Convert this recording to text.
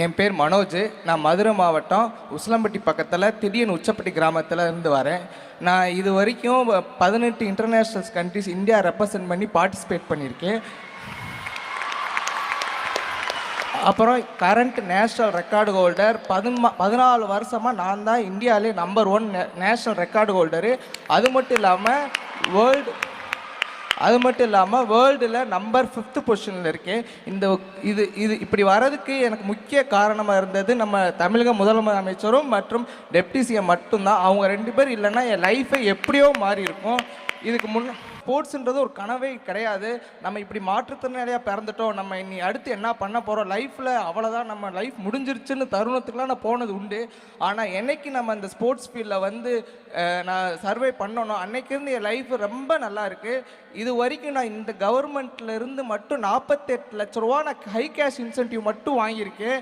என் பேர் மனோஜ். நான் மதுரை மாவட்டம் உசிலம்பட்டி பக்கத்தில் திடீர்னு உச்சப்பட்டி கிராமத்தில் இருந்து வரேன். நான் இது வரைக்கும் பதினெட்டு இன்டர்நேஷ்னல்ஸ் கண்ட்ரிஸ் இந்தியா ரெப்ரசன்ட் பண்ணி பார்ட்டிசிபேட் பண்ணியிருக்கேன். அப்புறம் கரண்ட் நேஷ்னல் ரெக்கார்டு ஹோல்டர் பதிமா பதினாலு வருஷமாக நான் தான் இந்தியாவிலே number one national record holder அது மட்டும் இல்லாமல் வேர்ல்டு அது மட்டும் இல்லாமல் வேர்ல்டில் நம்பர் ஃபிஃப்த்து பொசிஷனில் இருக்கேன். இந்த இது இது இப்படி வர்றதுக்கு எனக்கு முக்கிய காரணமாக இருந்தது நம்ம தமிழக முதலமைச்சரும் மற்றும் டெப்டி சிஎம் மட்டும்தான். அவங்க ரெண்டு பேர் இல்லைன்னா என் லைஃபை எப்படியோ மாறி இருக்கும் இதுக்கு முன்னே ஸ்போர்ட்ஸுன்றது ஒரு கனவே கிடையாது. நம்ம இப்படி மாற்றுத்திறனாளியாக பிறந்துட்டோம். நம்ம இனி அடுத்து என்ன பண்ண போகிறோம் லைஃப்பில் அவ்வளோதான் நம்ம லைஃப் முடிஞ்சிருச்சுன்னு தருணத்துக்குலாம் நான் போனது உண்டு. ஆனால் என்னைக்கு நம்ம இந்த ஸ்போர்ட்ஸ் ஃபீல்டில் வந்து நான் சர்வே பண்ணணும் அன்னைக்கிருந்து என் லைஃப் ரொம்ப நல்லா இருக்குது இது வரைக்கும் நான் இந்த கவர்மெண்ட்ல இருந்து மட்டும் நாற்பத்தெட்டு லட்ச ரூபா நான் ஹை கேஷ் இன்சென்டிவ் மட்டும் வாங்கியிருக்கேன்.